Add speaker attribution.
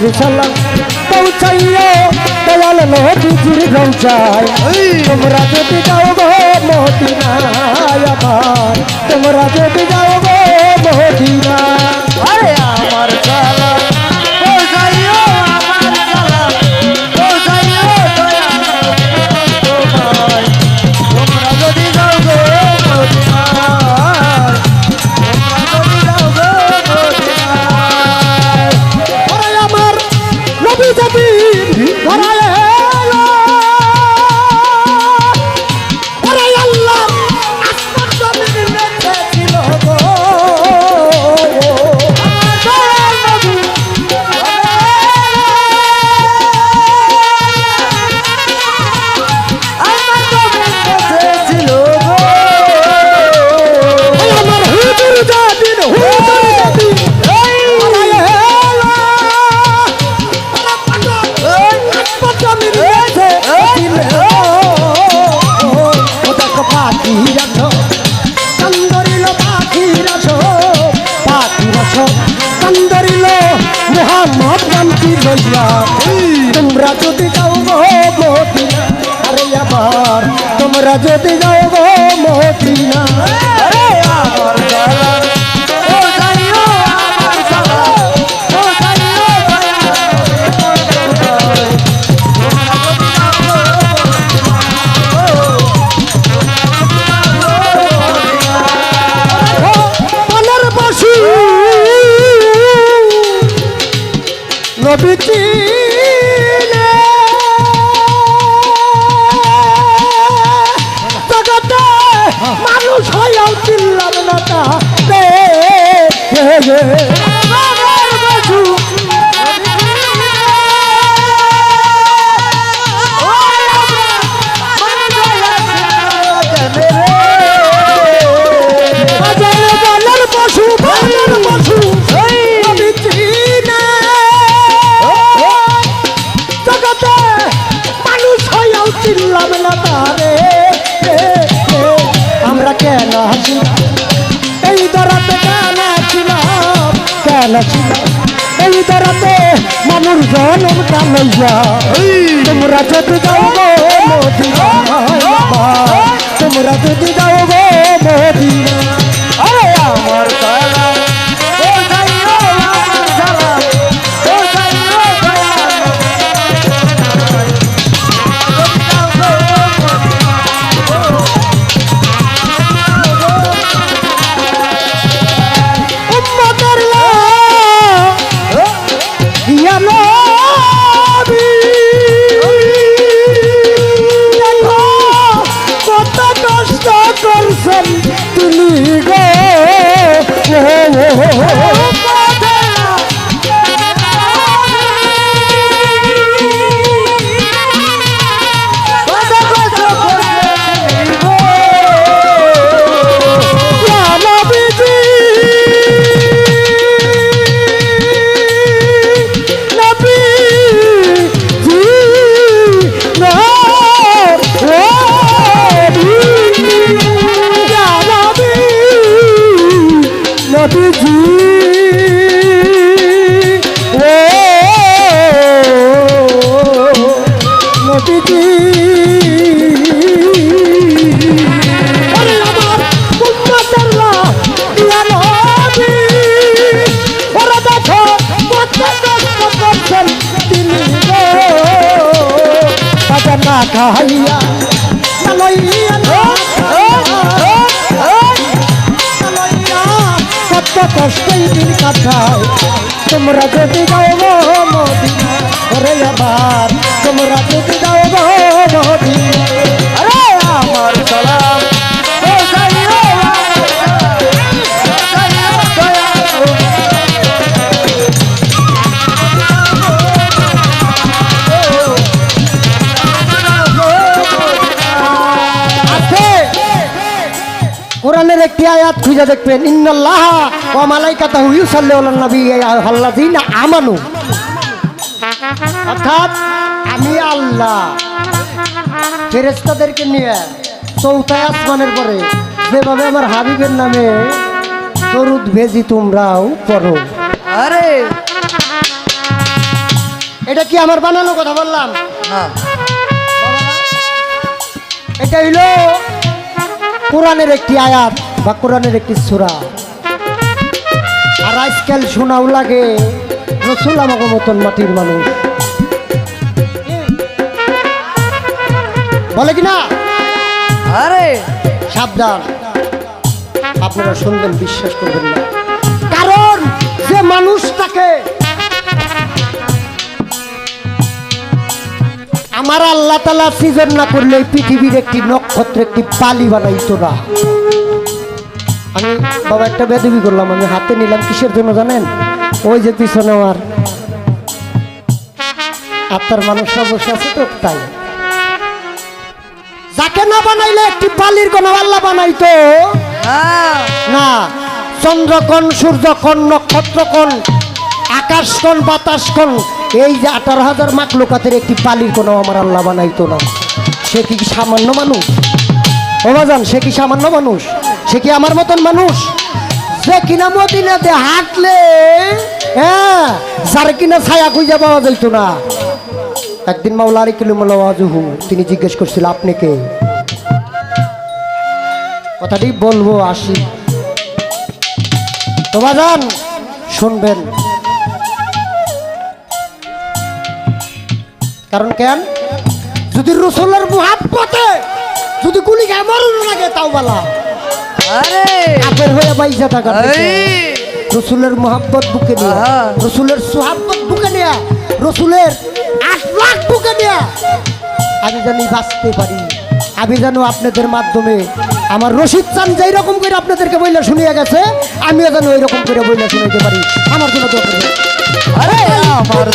Speaker 1: হাজির সালাম পৌঁছাইও দয়াল নবীজির রৌচায় তোমরা যদি যাও গো মদিনায় তোমরা যদি যাও গো
Speaker 2: তোমরা যদি যাও গো
Speaker 1: মদিনা। আরে মানুষ হইয়াও চিল্লাম না তা কেন ছিলাম এই দরাতে মানুষ জনম কানাইয়া তোমরা যদি যাও গো তোমরা যদি যাও গো না খাইয়া লইয়া কত কষ্টই দিন কাটায়। তোমরা যদি যাও গো ওরে আবার। তোমরা যদি যাও মদিনা। কোরআনের একটি আয়াত খুঁজে দেখবেন ইন্নাল্লাহ ওয়া মালাইকাতাহু ইউসাল্লিউনা আলান নবী আল্লাযীনা আমানু। অর্থাৎ আমি আল্লাহ ফেরেশতাদেরকে নিয়ে চৌথায় আসমানের পরে যেভাবে আমার হাবিবের নামে দরুদ ভেজি তোমরাও পড়ো।
Speaker 2: আরে!
Speaker 1: এটা কি আমার বানানো কথা বললাম? এটা হইল কোরআনের একটি আয়াত বা কোরআনের একটি সূরা। আর আজকাল শোনাও লাগে রসুল আমাকে মতন মাটির মানুষ। বলে কি না?
Speaker 2: আরে।
Speaker 1: সাবধান। আপনারা শুনবেন বিশ্বাস করবেন না। কারণ যে মানুষটাকে আমার আল্লাহ তালা সৃজন না করলে পৃথিবীর একটি নক্ষত্র একটি পালি বানাইতো না। আমি বাবা একটা বেদবি করলাম, আমি হাতে নিলাম, কিসের জন্য জানেন? ওই যে পিছনে আমার আপনার মানুষরা বসে আছে তো, তাই। যাকে না বানাইলে একটি পালির কোন আল্লাহ বানাইতো?
Speaker 2: না।
Speaker 1: চন্দ্রকণ, সূর্যকণ, নক্ষত্রকণ, আকাশকণ, বাতাসকণ এই যে আঠারো হাজার মাকলুকাতের একটি পালির কোনো আমার আল্লাহ বানাইতো না। সে কি সামান্য মানুষ? ও বাজান, সে কি সামান্য মানুষ? সে কি আমার মতন মানুষ? যে কিনা মদিনাতে হাঁটলে হ্যাঁ যার কিনা ছায়া খুঁজে পাওয়া যাইতো না। একদিন মাওলা আরে কিলোমুল্লা ওয়াজুহু তিনি জিজ্ঞেস করছিল, আপনি কে? কথাটি বলব, আসি। তো বাজান, শুনবেন। কারণ কেন? যদি রসুলের মুহাব্বতে যদি গুলি খায় মরণ লাগে তাও বালা।
Speaker 2: আরে!
Speaker 1: আপের হয়ে বাইজা থাকা রসুলের মোহাব্বত বুকে নিয়ে। রসুলের সোহাব্বত বুকে নিয়ে রসুলের আট লাখ বুকে নিয়ে। আমি জানি বাঁচতে পারি। আমি জানো আপনাদের মাধ্যমে আমার রশিদ চান যেই রকম করে আপনাদেরকে বইলে শুনিয়ে গেছে আমিও যেন ওই রকম করে বইলে শুনাইতে পারি। আমার জন্য
Speaker 2: আরে আমার